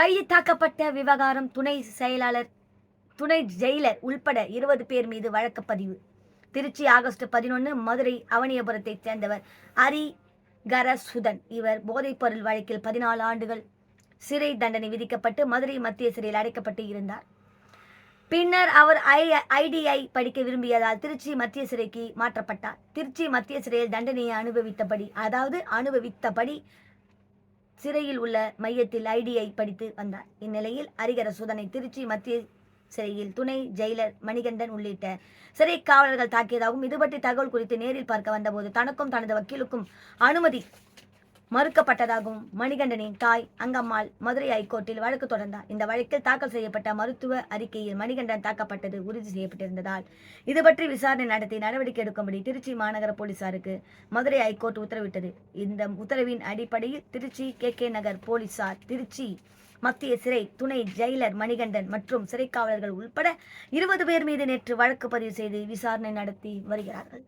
கைதாக்கப்பட்ட விவகாரம் துணை செயலாளர் துணை ஜெயிலர் உள்பட இருபது பேர் மீது வழக்கு பதிவு. திருச்சி ஆகஸ்ட் பதினொன்று மதுரை அவனியபுரத்தைச் சேர்ந்தவர் ஹரிகரசுதன் இவர் போதைப்பொருள் வழக்கில் பதினாலு ஆண்டுகள் சிறை தண்டனை விதிக்கப்பட்டு மதுரை மத்திய சிறையில் அடைக்கப்பட்டு இருந்தார். பின்னர் அவர் ஐ ஐடிஐ படிக்க விரும்பியதால் திருச்சி மத்திய சிறைக்கு மாற்றப்பட்டார். திருச்சி மத்திய சிறையில் தண்டனையை அனுபவித்தபடி அதாவது அனுபவித்தபடி சிறையில் உள்ள மையத்தில் ஐடியை படித்து வந்தார். இந்நிலையில் ஹரிகர சோதனை திருச்சி மத்திய சிறையில் துணை ஜெயிலர் மணிகண்டன் உள்ளிட்ட சிறை காவலர்கள் தாக்கியதாகவும் இது பற்றி தகவல் குறித்து நேரில் பார்க்க வந்தபோது தனக்கும் தனது வக்கீலுக்கும் அனுமதி மறுக்கப்பட்டதாகவும் மணிகண்டனின் தாய் அங்கம்மாள் மதுரை ஐகோர்ட்டில் வழக்கு தொடர்ந்தார் இந்த வழக்கில் தாக்கல் செய்யப்பட்ட மருத்துவ அறிக்கையில் மணிகண்டன் தாக்கப்பட்டது உறுதி செய்யப்பட்டிருந்ததால். இது பற்றி விசாரணை நடத்தி நடவடிக்கை எடுக்கும்படி திருச்சி மாநகர போலீசாருக்கு மதுரை ஐகோர்ட் உத்தரவிட்டது. இந்த உத்தரவின் அடிப்படையில் திருச்சி கே கே நகர் போலீசார் திருச்சி மத்திய சிறை துணை ஜெயிலர் மணிகண்டன் மற்றும் சிறை காவலர்கள் உட்பட இருபது பேர் மீது நேற்று வழக்கு பதிவு செய்து விசாரணை நடத்தி வருகிறார்கள்.